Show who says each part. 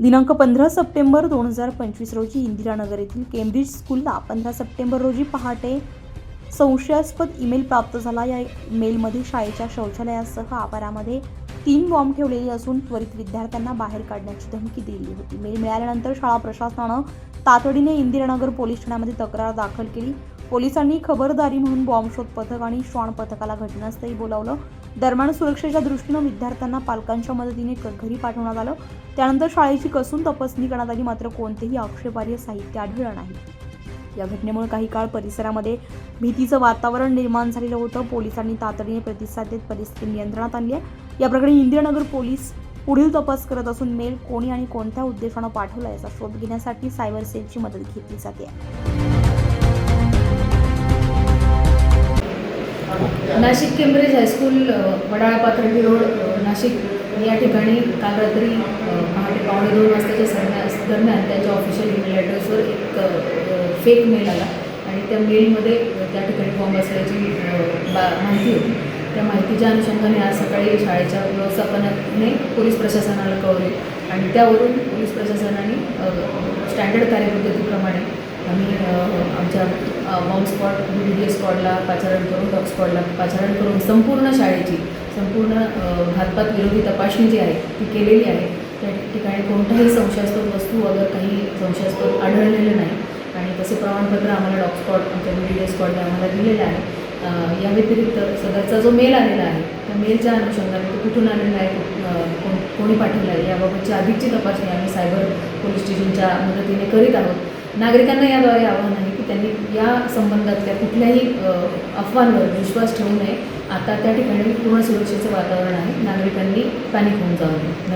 Speaker 1: दिनांक पंधरा सप्टेंबर दोन हजार पंचवीस रोजी इंदिरानगर येथील केम्ब्रिज स्कूलला पंधरा सप्टेंबर रोजी पहाटे संशयास्पद ईमेल प्राप्त झाला. या मेलमध्ये शाळेच्या शौचालयासह आवारामध्ये तीन बॉम्ब ठेवलेले असून त्वरित विद्यार्थ्यांना बाहेर काढण्याची धमकी दिली होती. मेल मिळाल्यानंतर शाळा प्रशासनानं तातडीने इंदिरानगर पोलीस ठाण्यामध्ये तक्रार दाखल केली. पोलिसांनी खबरदारी म्हणून बॉम्बशोध पथक आणि श्वान पथकाला घटनास्थळी बोलावलं. दरम्यान सुरक्षेच्या दृष्टीनं विद्यार्थ्यांना पालकांच्या मदतीने क- घरी पाठवण्यात आलं. त्यानंतर शाळेची कसून तपासणी करण्यात आली मात्र कोणतेही आक्षेपार्ह साहित्य आढळलं नाही. या घटनेमुळे काही काळ परिसरामध्ये भीतीचं वातावरण निर्माण झालेलं होतं. पोलिसांनी तातडीने प्रतिसाद देत परिस्थिती नियंत्रणात आणली आहे. या प्रकरणी इंदिरानगर पोलीस पुढील तपास करत असून मेल कोणी आणि कोणत्या उद्देशानं पाठवला याचा शोध घेण्यासाठी सायबर सेलची मदत घेतली जाते.
Speaker 2: Nashik Cambridge high school Wadala Pathardi road Nashik. या ठिकाणी काल रात्री पहाटे पावणे दोन वाजताच्या सरण्यास दरम्यान त्यांच्या ऑफिशियल ईमेल ॲड्रेसवर एक फेक मेल आला. आणि त्या मेलमध्ये त्या ठिकाणी बॉम्ब असल्याची बा माहिती होती. त्या माहितीच्या अनुषंगाने आज सकाळी शाळेच्या व्यवस्थापनाने पोलीस प्रशासनाला कळवले आणि त्यावरून पोलीस प्रशासनाने स्टँडर्ड कार्यपद्धतीप्रमाणे आम्ही आमच्या बॉम्ब स्पॉट बी डी पाचारण करून डॉग स्पॉटला पाचारण करून संपूर्ण शाळेची संपूर्ण घातपात विरोधी तपासणी जी आहे ती केलेली आहे. त्या ठिकाणी कोणताही संशयास्पद वस्तू वगैरे काही संशयास्पद आढळलेलं नाही आणि तसे प्रमाणपत्र आम्हाला डॉग स्पॉट आमच्या बी डी स्पॉटने आम्हाला दिलेलं आहे या व्यतिरिक्त सदरचा जो मेल आलेला आहे त्या मेलच्या अनुषंगाने तो कुठून आलेला आहे कोण कोणी पाठवला आहे याबाबतची अधिकची तपासणी आम्ही सायबर पोलीस स्टेशनच्या मदतीने करीत आहोत. नागरिकांना याद्वारे आव्हान आहे की त्यांनी या संबंधातल्या कुठल्याही अफवांवर विश्वास ठेवू नये. आता त्या ठिकाणी पूर्ण सुरक्षेचं वातावरण आहे. नागरिकांनी पॅनिक होऊन जाऊ नये